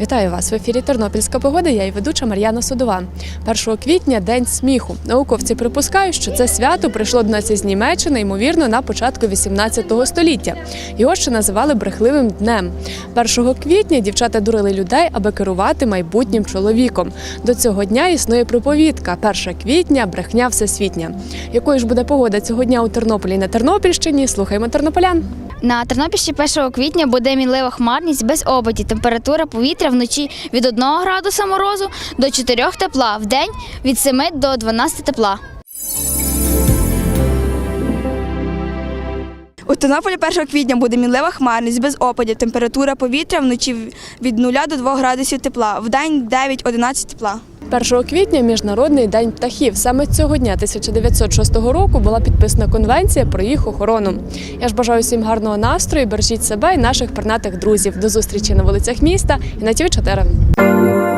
Вітаю вас в ефірі Тернопільська погода. Я і ведуча Мар'яна Судова. 1 квітня день сміху. Науковці припускають, що це свято прийшло до нас із Німеччини, ймовірно, на початку 18 століття. Його ще називали брехливим днем. 1 квітня дівчата дурили людей, аби керувати майбутнім чоловіком. До цього дня існує проповідка. 1 квітня брехня всесвітня. Якою ж буде погода цього дня у Тернополі на Тернопільщині? Слухаємо тернополян. На Тернопільщі 1 квітня буде мінлива хмарність без опадів. Температура повітря вночі від 1 градуса морозу до 4 тепла, в день від 7 до 12 тепла. У Тернополі 1 квітня буде мінлива хмарність без опадів. Температура повітря вночі від 0 до 2 градусів тепла, в день 9-11 тепла. 1 квітня Міжнародний день птахів. Саме цього дня 1906 року була підписана конвенція про їх охорону. Я ж бажаю всім гарного настрою, бережіть себе і наших пернатих друзів. До зустрічі на вулицях міста і на ТВ 4